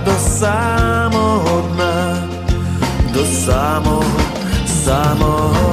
до самого дна, до самого, самого.